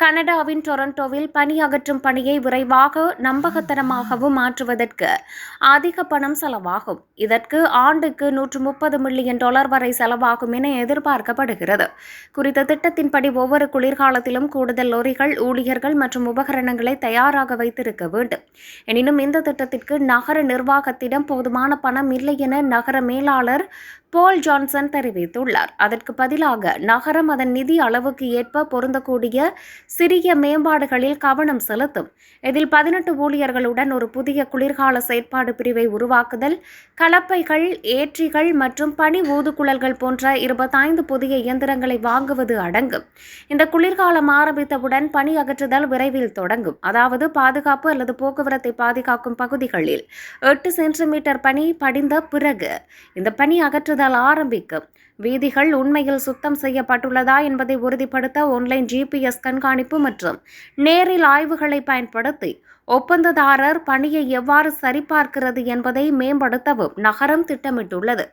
கனடாவின் டொரண்டோவில் பணி அகற்றும் பணியை விரைவாக நம்பகத்தனமாகவும் மாற்றுவதற்கு அதிக பணம் செலவாகும். இதற்கு ஆண்டுக்கு நூற்று முப்பது மில்லியன் டாலர் வரை செலவாகும் என எதிர்பார்க்கப்படுகிறது. குறித்த திட்டத்தின்படி ஒவ்வொரு குளிர்காலத்திலும் கூடுதல் லொரிகள் ஊழியர்கள் மற்றும் உபகரணங்களை தயாராக வைத்திருக்க வேண்டும். எனினும் இந்த திட்டத்திற்கு நகர நிர்வாகத்திடம் போதுமான பணம் இல்லை என நகர மேலாளர் போல் ஜான்சன் தெரிவித்துள்ளார். அதற்கு பதிலாக நகரம் அதன் நிதி அளவுக்கு ஏற்ப பொருந்தக்கூடிய சிறிய மேம்பாடுகளில் கவனம் செலுத்தும். இதில் பதினெட்டு ஊழியர்களுடன் ஒரு புதிய குளிர்கால செயற்பாடு பிரிவை உருவாக்குதல் கலப்பைகள் ஏற்றிகள் மற்றும் பனி ஊதுகுழல்கள் போன்ற இருபத்தைந்து புதிய இயந்திரங்களை வாங்குவது அடங்கும். இந்த குளிர்காலம் ஆரம்பித்தவுடன் பனி அகற்றுதல் விரைவில் தொடங்கும். அதாவது பாதுகாப்பு அல்லது போக்குவரத்தை பாதுகாக்கும் பகுதிகளில் எட்டு சென்டிமீட்டர் பனி படிந்த பிறகு இந்த பனி அகற்றுதல் ஆரம்பிக்கும். வீதிகள் உண்மையில் சுத்தம் செய்யப்பட்டுள்ளதா என்பதை உறுதிப்படுத்த ஆன்லைன் ஜிபிஎஸ் கண்காணிப்பு மற்றும் நேரில் ஆய்வுகளை பயன்படுத்தி ஒப்பந்ததாரர் பணியை எவ்வாறு சரிபார்க்கிறது என்பதை மேம்படுத்தவும் நகரம் திட்டமிட்டுள்ளது.